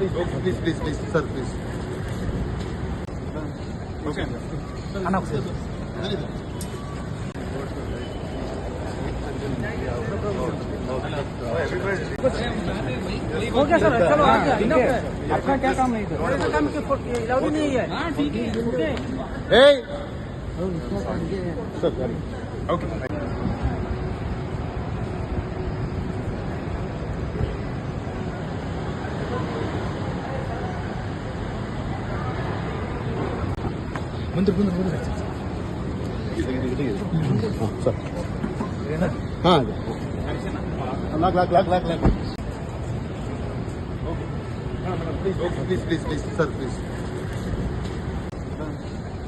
Please please please please sir please okay हो गया sir चलो आपका क्या काम नहीं था? काम नहीं है। ठीक है। ओके ముందు ముందు ముందు. Lock lock lock lock lock. Please please please sir please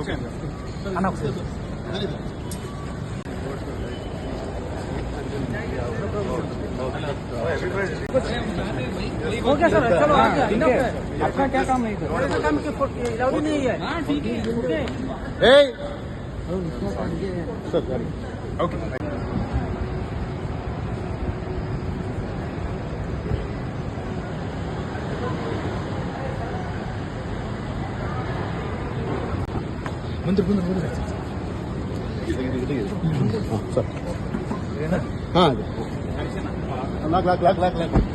okay అన్న ఒకసారి. Thank you. हो गया सर चलो आ गया इनफ है आपका क्या काम है इधर ऐसा काम की अलाउड नहीं है हाँ ठीक है ओके ಏಯ್ ಸರ್ ಗಾಡಿ ಓಕೆ ಮುಂದೆ ಮುಂದೆ ಮುಂದೆ ಸರ್ ಹಾಂ lock lock lock lock lock